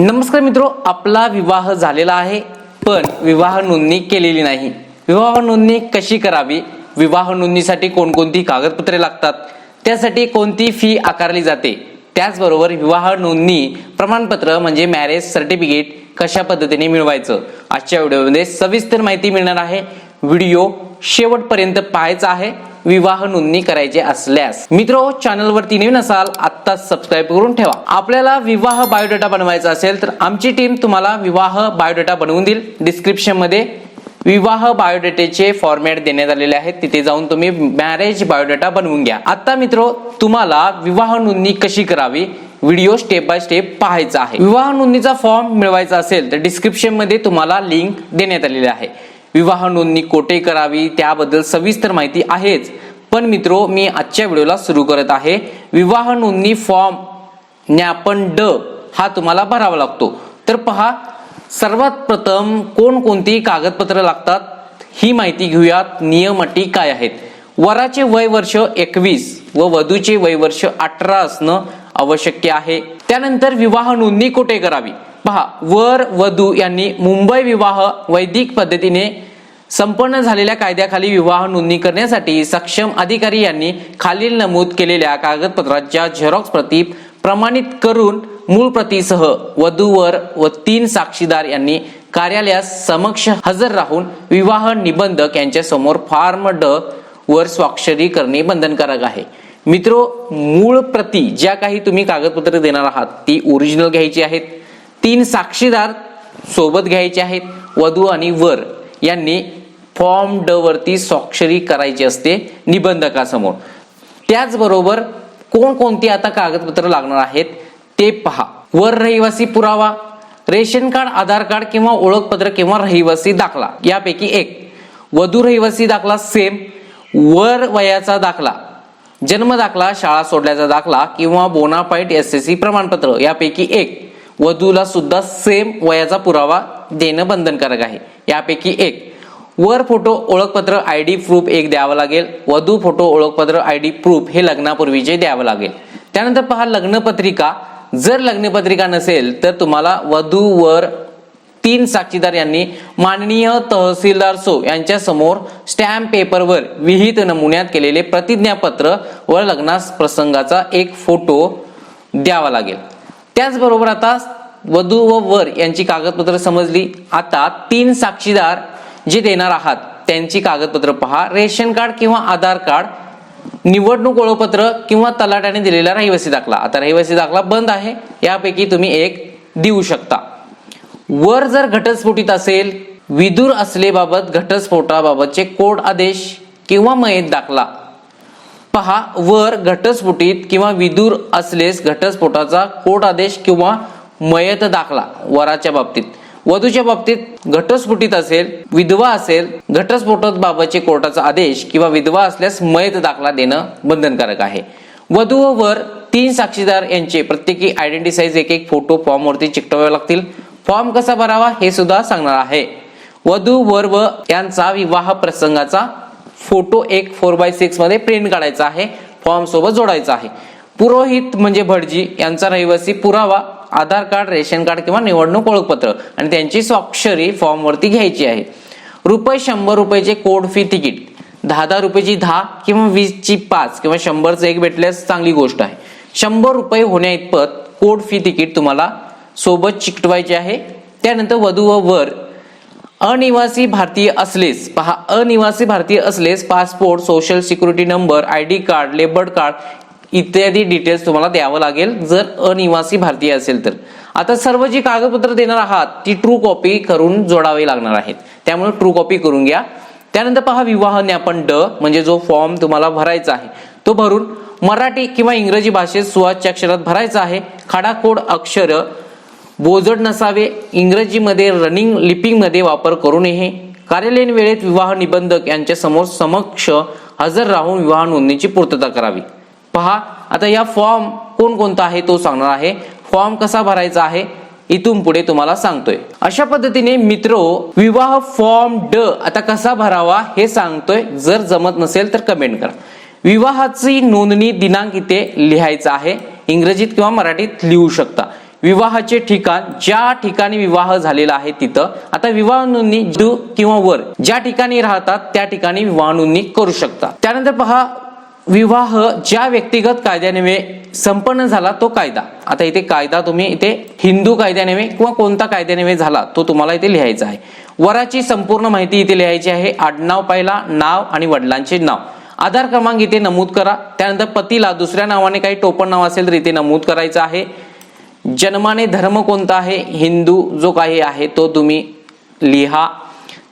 नमस्कार मित्रो आपला विवाह झालेला आहे पण विवाह नोंदणी केलेली नाही. विवाह नोंदणी कशी करावी? विवाह नोंदणीसाठी कोणकोणती कागदपत्रे लागतात? त्यासाठी कोणती फी आकारली जाते? त्याचबरोबर विवाह नोंदणी प्रमाणपत्र म्हणजे मॅरेज सर्टिफिकेट कशा पद्धतीने मिळवायचं? आजच्या व्हिडिओमध्ये सविस्तर माहिती मिळणार आहे. व्हिडिओ शेवटपर्यंत पाहायचा आहे. विवाह नोंदणी करायची असल्यास मित्र चॅनलवरती नवीन असाल आत्ता सबस्क्राईब करून ठेवा. आपल्याला विवाह बायोडेटा बनवायचा असेल तर आमची टीम तुम्हाला विवाह बायोडेटा बनवून देईल. डिस्क्रिप्शनमध्ये विवाह बायोडेटेचे फॉर्मॅट देण्यात आलेले आहेत. तिथे जाऊन तुम्ही मॅरेज बायोडेटा बनवून घ्या. आता मित्र तुम्हाला विवाह नोंदणी कशी करावी? व्हिडिओ स्टेप बाय स्टेप पाहायचा आहे. विवाह नोंदणीचा फॉर्म मिळवायचा असेल तर डिस्क्रिप्शनमध्ये तुम्हाला लिंक देण्यात आलेली आहे. विवाह नोंदणी कोठे करावी? त्याबद्दल सविस्तर माहिती आहेच. पण मित्रो मी आजच्या व्हिडिओला सुरू करत आहे. विवाह नोंदणी फॉर्म ज्ञापन ड हा तुम्हाला भरावा लागतो. तर पहा सर्वात प्रथम कोणकोणती कागदपत्र लागतात? ही माहिती घेऊयात. नियम अटी काय आहेत? वराचे वय वर्ष एकवीस व वधूचे वय वर्ष अठरा असणं आवश्यक आहे. त्यानंतर विवाह नोंदणी कुठे करावी? पहा वर वधू यांनी मुंबई विवाह वैदिक पद्धतीने संपन्न झालेल्या कायद्याखाली विवाह नोंदणी करण्यासाठी सक्षम अधिकारी यांनी खालील नमूद केलेल्या कागदपत्राच्या झेरॉक्स प्रती प्रमाणित करून मूळ प्रतीसह वधूवर व तीन साक्षीदार यांनी कार्यालयास समक्ष हजर राहून विवाह निबंधक यांच्या समोर ड वर स्वाक्षरी करणे बंधनकारक आहे. मित्रो मूळ प्रती ज्या काही तुम्ही कागदपत्रे देणार आहात ती ओरिजिनल घ्यायची आहेत. तीन साक्षीदार सोबत घ्यायचे आहेत. वधू आणि वर यांनी फॉर्म ड वरती स्वाक्षरी करायची असते निबंधकासमोर. त्याचबरोबर कोणकोणती आता कागदपत्र लागणार आहेत ते पहा. वर रहिवासी पुरावा रेशन कार्ड आधार कार्ड किंवा ओळखपत्र किंवा रहिवासी दाखला यापैकी एक. वधू रहिवासी दाखला सेम वर वयाचा दाखला जन्म दाखला शाळा सोडल्याचा दाखला किंवा बोनाफाईट एस एस सी प्रमाणपत्र यापैकी एक. वधूला सुद्धा सेम वयाचा पुरावा देणं बंधनकारक आहे यापैकी एक. वर फोटो ओळखपत्र आय डी प्रूफ एक द्यावं लागेल. वधू फोटो ओळखपत्र आय डी प्रूफ हे लग्नापूर्वीचे द्यावं लागेल. त्यानंतर पहा लग्नपत्रिका. जर लग्नपत्रिका नसेल तर तुम्हाला वधू वर तीन साक्षीदार यांनी माननीय तहसीलदार सो यांच्या समोर स्टॅम्प पेपरवर विहित नमुन्यात केलेले प्रतिज्ञापत्र व लग्नास प्रसंगाचा एक फोटो द्यावा लागेल. त्याचबरोबर आता वधू व वर यांची कागदपत्र समजली. आता तीन साक्षीदार जे देणार आहात त्यांची कागदपत्र पहा. रेशन कार्ड किंवा आधार कार्ड निवडणूक ओळखपत्र किंवा तलाट्याने दिलेला रहिवासी दाखला. आता रहिवासी दाखला बंद आहे. यापैकी तुम्ही एक देऊ शकता. वर जर घटस्फोटीत असेल विदूर असलेबाबत घटस्फोटाबाबतचे कोड आदेश किंवा मयत दाखला. पहा वर घटस्फोटीत किंवा विदूर असलेस घटस्फोटाचा कोड आदेश किंवा मयत दाखला वराच्या बाबतीत. वधूच्या बाबतीत घटस्फोटित असेल विधवा असेल घटस्फोटात बाबतचे कोर्टाचा आदेश किंवा विधवा असल्यास मयत दाखला देणं बंधनकारक आहे. वधू व वर तीन साक्षीदार यांचे प्रत्येकी आयडेंटी साईज एक एक फोटो फॉर्मवरती चिकटवावे लागतील. फॉर्म कसा भरावा हे सुद्धा सांगणार आहे. वधू वर व यांचा विवाह प्रसंगाचा फोटो एक फोर बाय सिक्समध्ये प्रिंट काढायचा आहे. फॉर्म सोबत जोडायचा आहे. पुरोहित म्हणजे भटजी यांचा रहिवासी पुरावा आधार कार्ड रेशन कार्ड किंवा निवडणूक ओळखपत्र. आणि त्यांची स्वाक्षरी फॉर्म वरती घ्यायची आहे. रुपये शंभर रुपयाचे कोड फी तिकीट. दहा दहा रुपयाची दहा किंवा वीसची पाच किंवा शंभरचं एक भेटल्यास चांगली गोष्ट आहे. शंभर रुपये होण्या इतपत कोड फी तिकीट तुम्हाला सोबत चिकटवायचे आहे. त्यानंतर वधू व वर. अनिवासी भारतीय असलेस पहा अनिवासी भारतीय असलेस passport social security number I D card labour card इत्यादी डिटेल्स तुम्हाला द्यावं लागेल. जर अनिवासी भारतीय असेल तर. आता सर्व जी कागदपत्र देणार आहात ती ट्रू कॉपी करून जोडावी लागणार आहेत. त्यामुळे ट्रू कॉपी करून घ्या. त्यानंतर पहा विवाह ज्ञापन ड म्हणजे जो फॉर्म तुम्हाला भरायचा आहे तो भरून मराठी किंवा इंग्रजी भाषेत सुवाच्य अक्षरात भरायचा आहे. खाडाखोड अक्षर बोजड नसावे इंग्रजीमध्ये रनिंग लिपिंगमध्ये वापर करू नये. कार्यालयीन वेळेत विवाह निबंधक यांच्या समोर समक्ष हजर राहून विवाह नोंदणीची पूर्तता करावी. पहा. आता या फॉर्म कोणकोणता आहे तो सांगणार आहे. फॉर्म कसा भरायचा आहे? इथून पुढे तुम्हाला सांगतोय. अशा पद्धतीने मित्र हो, विवाह फॉर्म ड आता कसा भरावा हे सांगतोय. जर जमत नसेल तर कमेंट करा. विवाहाची नोंदणी दिनांक इथे लिहायचा आहे. इंग्रजीत किंवा मराठीत लिहू शकता. विवाहाचे ठिकाण ज्या ठिकाणी विवाह झालेला आहे तिथं. आता विवाह नोंदणी किंवा वर ज्या ठिकाणी राहतात त्या ठिकाणी विवाह नोंदणी करू शकता. त्यानंतर पहा विवाह ज्या व्यक्तिगत कायद्याने संपन्न झाला तो कायदा. आता इथे कायदा तुम्ही इथे हिंदू कायद्याने किंवा कोणता कायद्याने झाला तो तुम्हाला इथे लिहायचा आहे. वराची संपूर्ण माहिती इथे लिहायची आहे. आडनाव पहिला नाव आणि वडिलांचे नाव. आधार क्रमांक इथे नमूद करा. त्यानंतर पतीला दुसऱ्या नावाने काही टोपण नाव असेल तर इथे नमूद करायचं आहे. जन्माने धर्म कोणता आहे? हिंदू जो काही आहे तो तुम्ही लिहा.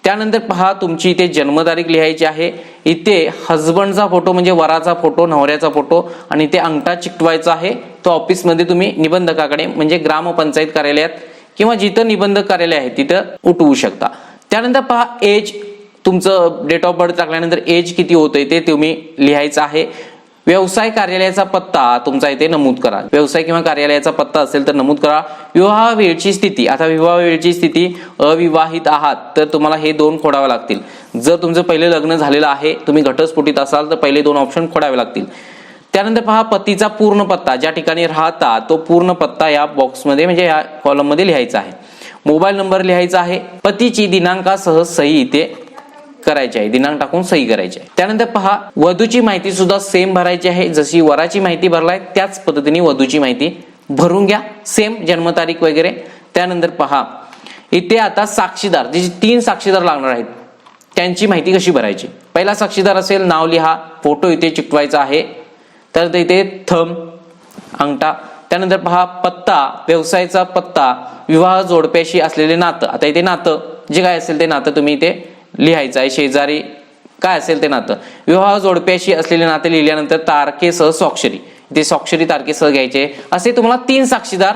त्यानंतर पहा तुमची इथे जन्मतारीख लिहायची आहे. इथे हजबंडचा फोटो म्हणजे वराचा फोटो नवऱ्याचा फोटो आणि इथे अंगठा चिकटवायचा आहे. तो ऑफिसमध्ये तुम्ही निबंधकाकडे म्हणजे ग्रामपंचायत कार्यालयात किंवा जिथं निबंधक कार्यालय आहे तिथं उठवू शकता. त्यानंतर पहा एज तुमचं डेट ऑफ बर्थ टाकल्यानंतर एज किती होतंय ते तुम्ही लिहायचं आहे. व्यवसाय कार्यालयाचा पत्ता तुमचा इथे नमूद करा. व्यवसाय किंवा कार्यालयाचा पत्ता असेल तर नमूद करा. विवाह वेळची स्थिती आता विवाह वेळची स्थिती अविवाहित आहात तर तुम्हाला हे दोन खोडावे लागतील. जर तुमचं पहिले लग्न झालेलं आहे तुम्ही घटस्फोटीत असाल तर पहिले दोन ऑप्शन खोडावे लागतील. त्यानंतर पहा पतीचा पूर्ण पत्ता ज्या ठिकाणी राहता तो पूर्ण पत्ता या बॉक्समध्ये म्हणजे या कॉलममध्ये लिहायचा आहे. मोबाईल नंबर लिहायचा आहे. पतीची दिनांकासह सही इथे करायची आहे दिनांक टाकून सही करायची आहे. त्यानंतर पहा वधूची माहिती सुद्धा सेम भरायची आहे. जशी वराची माहिती भरलाय त्याच पद्धतीने वधूची माहिती भरून घ्या. सेम जन्मतारीख वगैरे. त्यानंतर पहा इथे आता साक्षीदार जे तीन साक्षीदार लागणार आहेत त्यांची माहिती कशी भरायची? पहिला साक्षीदार असेल नाव लिहा फोटो इथे चिकटवायचा आहे. तर इथे थम अंगठा. त्यानंतर पहा पत्ता व्यवसायाचा पत्ता विवाह जोडप्याशी असलेले नातं. आता इथे नातं जे काय असेल ते नातं तुम्ही इथे लिहायचं आहे शेजारी काय असेल ते नातं. विवाह जोडप्याशी असलेले नाते लिहिल्यानंतर तारखेसह स्वाक्षरी. ते स्वाक्षरी तारखेसह घ्यायचे. असे तुम्हाला तीन साक्षीदार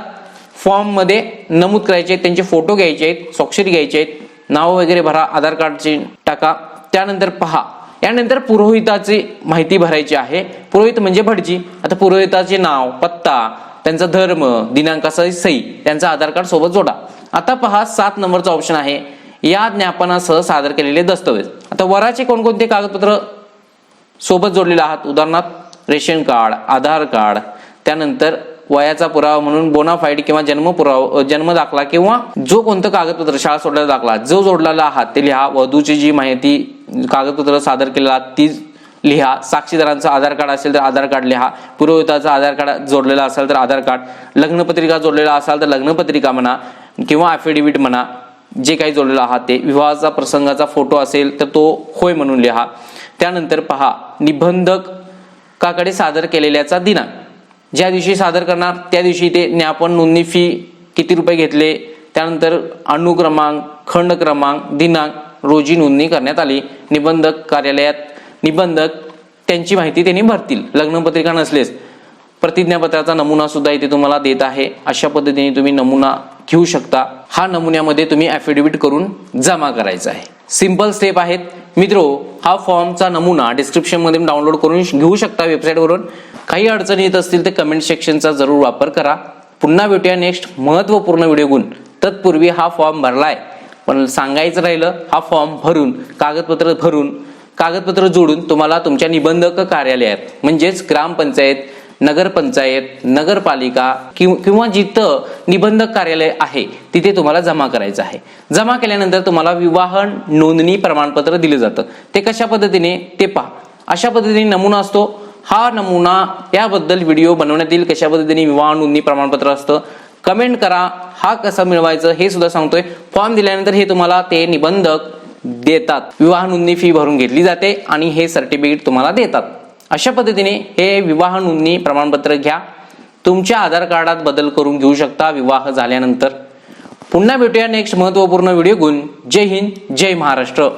फॉर्ममध्ये नमूद करायचे आहेत. त्यांचे फोटो घ्यायचे आहेत स्वाक्षरी घ्यायचे आहेत. नाव वगैरे भरा आधार कार्डची टाका. त्यानंतर पहा. यानंतर पुरोहिताची माहिती भरायची आहे. पुरोहित म्हणजे भटजी. आता पुरोहिताचे नाव पत्ता त्यांचा धर्म दिनांकासह सही त्यांचा आधार कार्ड सोबत जोडा. आता पहा सात नंबरचा ऑप्शन आहे. या ज्ञापनासह सादर केलेले दस्तऐवज आता वराचे कोणकोणते कागदपत्र सोबत जोडलेले आहात? उदाहरणार्थ रेशन कार्ड आधार कार्ड त्यानंतर वयाचा पुरावा म्हणून बोनाफाईड किंवा जन्म पुरावा जन्म दाखला किंवा जो कोणतं कागदपत्र शाळा सोडलेला दाखला जो जोडलेला आहात ते लिहा. वधूची जी माहिती कागदपत्र सादर केलेला आहात ती लिहा. साक्षीदारांचं आधार कार्ड असेल तर आधार कार्ड लिहा. पुरोहिताचं आधार कार्ड जोडलेला असेल तर आधार कार्ड. लग्नपत्रिका जोडलेला असाल तर लग्नपत्रिका म्हणा किंवा अफिडेव्हिट म्हणा. जे काही जोडलेलं आहात ते. विवाहाचा प्रसंगाचा फोटो असेल तर तो होय म्हणून लिहा. त्यानंतर पहा निबंधकाकडे सादर केलेल्याचा दिनांक. ज्या दिवशी सादर करणार त्या दिवशी ते ज्ञापन नोंदणी फी किती रुपये घेतले? त्यानंतर अनुक्रमांक खंड क्रमांक दिनांक रोजी नोंदणी करण्यात आली. निबंधक कार्यालयात निबंधक त्यांची माहिती त्यांनी भरतील. लग्नपत्रिका नसलेच. प्रतिज्ञापत्राचा नमुना सुद्धा इथे तुम्हाला देत आहे. अशा पद्धतीने तुम्ही नमुना घेऊ शकता. हा नमुन्यामध्ये तुम्ही ॲफिडेविट करून जमा करायचा आहे. सिंपल स्टेप आहेत. मित्रो हा फॉर्मचा नमुना डिस्क्रिप्शनमध्ये डाउनलोड करून घेऊ शकता वेबसाईटवरून काही अडचणी येत असतील तर कमेंट सेक्शनचा जरूर वापर करा. पुन्हा भेटूया नेक्स्ट महत्त्वपूर्ण व्हिडिओ गुण तत्पूर्वी हा फॉर्म भरलाय. पण सांगायचं राहिलं हा फॉर्म भरून कागदपत्र भरून कागदपत्र जोडून तुम्हाला तुमच्या निबंधक कार्यालयात म्हणजेच ग्रामपंचायत नगरपंचायत नगरपालिका किंवा जिथं निबंधक कार्यालय आहे तिथे तुम्हाला जमा करायचं आहे. जमा केल्यानंतर तुम्हाला विवाह नोंदणी प्रमाणपत्र दिलं जातं. ते कशा पद्धतीने? ते पहा. अशा पद्धतीने नमुना असतो. हा नमुना याबद्दल व्हिडिओ बनवण्यात येईल. कशा पद्धतीने विवाह नोंदणी प्रमाणपत्र असतं? कमेंट करा. हा कसा मिळवायचं हे सुद्धा सांगतोय. फॉर्म दिल्यानंतर हे तुम्हाला ते निबंधक देतात. विवाह नोंदणी फी भरून घेतली जाते आणि हे सर्टिफिकेट तुम्हाला देतात. अशा पद्धतीने हे विवाह नोंदणी प्रमाणपत्र घ्या. तुमच्या आधार कार्डात बदल करून घेऊ शकता विवाह झाल्यानंतर. पुन्हा भेटूया नेक्स्ट महत्त्वपूर्ण व्हिडिओ गुण जय हिंद जय महाराष्ट्र.